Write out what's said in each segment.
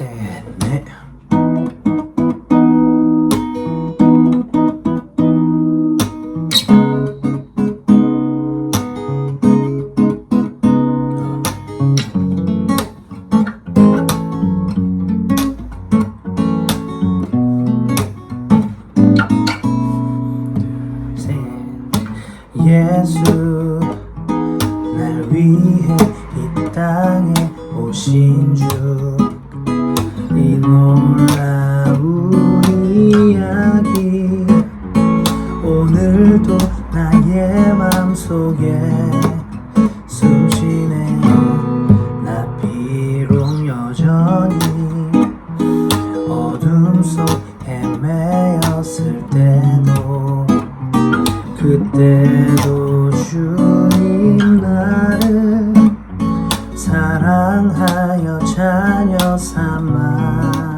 셋, 넷. 셋. 예수 날 위해 이 땅에 오신 주이 이야기. 오늘도 나의 맘속에 숨쉬네 나 비록 여전히 어둠 속 헤매였을 때도 그때도 주님 나를 사랑하여 자녀 삼아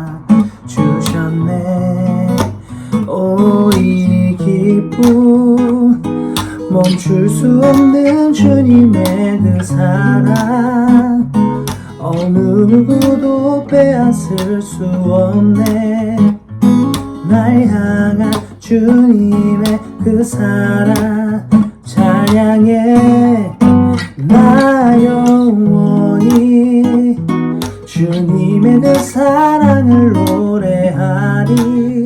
기쁨 멈출 수 없는 주님의 그 사랑. 어느 누구도 빼앗을 수 없네. 날 향한 주님의 그 사랑. 찬양해. 나 영원히 주님의 그 사랑을 노래하리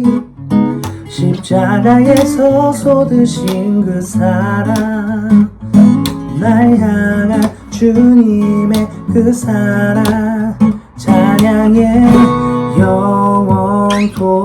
십자가에서 쏟으신 그 사랑. 날 향한 주님의 그 사랑. 찬양해 영원토록